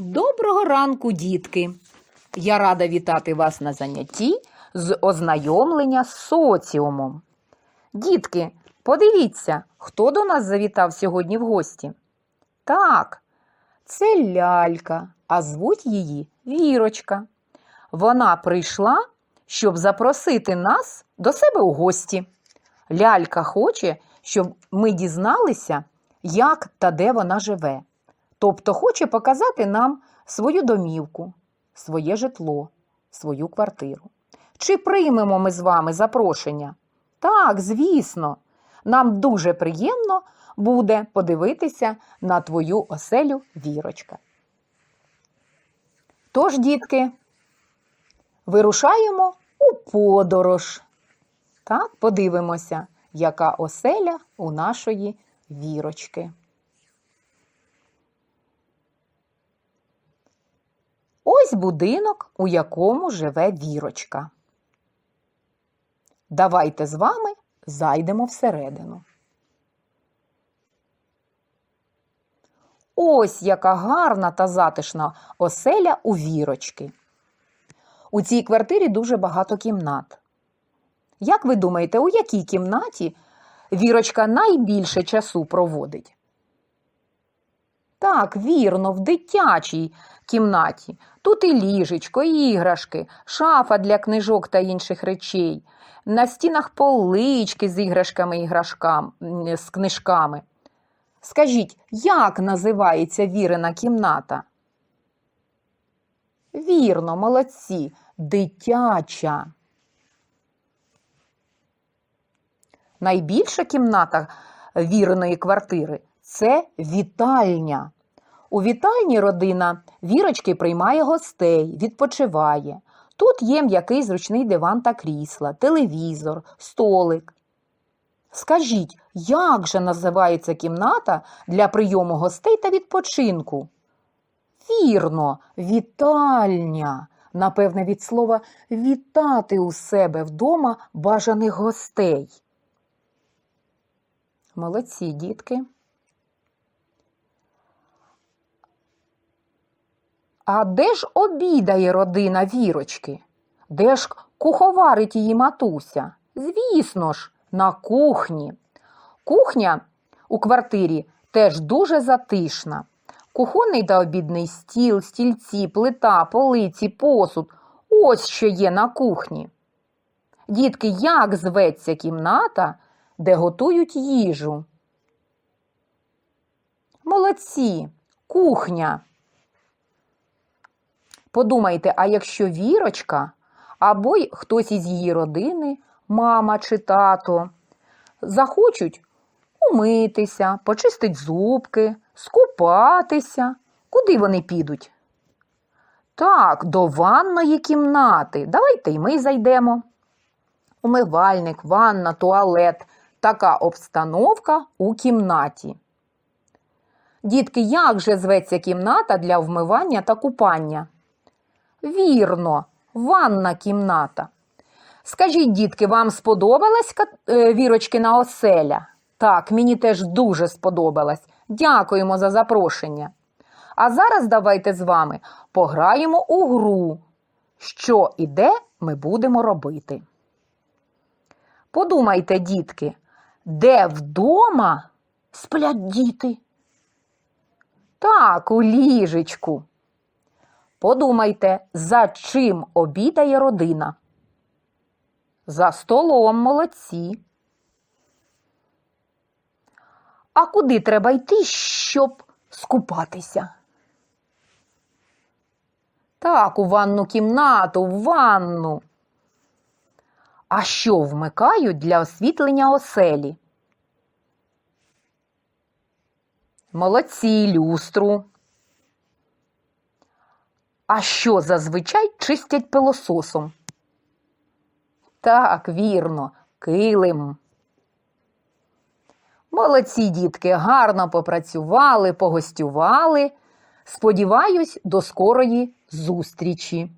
Доброго ранку, дітки! Я рада вітати вас на занятті з ознайомлення з соціумом. Дітки, подивіться, хто до нас завітав сьогодні в гості? Так, це лялька, а звуть її Вірочка. Вона прийшла, щоб запросити нас до себе у гості. Лялька хоче, щоб ми дізналися, як та де вона живе. Тобто хоче показати нам свою домівку, своє житло, свою квартиру. Чи приймемо ми з вами запрошення? Так, звісно, нам дуже приємно буде подивитися на твою оселю Вірочка. Тож, дітки, вирушаємо у подорож. Так, подивимося, яка оселя у нашої вірочки. Ось будинок, у якому живе вірочка. Давайте з вами зайдемо всередину. Ось яка гарна та затишна оселя у вірочки. У цій квартирі дуже багато кімнат. Як ви думаєте, у якій кімнаті вірочка найбільше часу проводить? Так, вірно, в дитячій кімнаті. Тут і ліжечко, і іграшки, шафа для книжок та інших речей, на стінах полички з іграшками і з книжками. Скажіть, як називається вірина кімната? Вірно, молодці, дитяча. Найбільша кімната віриної квартири це вітальня. У вітальні родина вірочки приймає гостей, відпочиває. Тут є м'який зручний диван та крісла, телевізор, столик. Скажіть, як же називається кімната для прийому гостей та відпочинку? Вірно, вітальня. Напевне, від слова вітати у себе вдома бажаних гостей. Молодці, дітки. А де ж обідає родина вірочки? Де ж куховарить її матуся? Звісно ж, на кухні. Кухня у квартирі теж дуже затишна. Кухонний та обідний стіл, стільці, плита, полиці, посуд ось що є на кухні. Дітки, як зветься кімната, де готують їжу? Молодці, кухня. Подумайте, а якщо вірочка або й хтось із її родини, мама чи тато, захочуть умитися, почистить зубки, скупатися, куди вони підуть? Так, до ванної кімнати. Давайте й ми зайдемо. Умивальник, ванна, туалет. Така обстановка у кімнаті. Дітки, як же зветься кімната для вмивання та купання? Вірно, ванна кімната. Скажіть, дітки, вам сподобалась е, Вірочкина оселя? Так, мені теж дуже сподобалась. Дякуємо за запрошення. А зараз давайте з вами пограємо у гру. Що і де ми будемо робити. Подумайте, дітки, де вдома сплять діти? Так, у ліжечку. Подумайте, за чим обідає родина? За столом молодці. А куди треба йти, щоб скупатися? Так, у ванну кімнату, в ванну. А що вмикають для освітлення оселі? Молодці, люстру. А що зазвичай чистять пилососом? Так, вірно, килим. Молодці дітки, гарно попрацювали, погостювали. Сподіваюсь, до скорої зустрічі.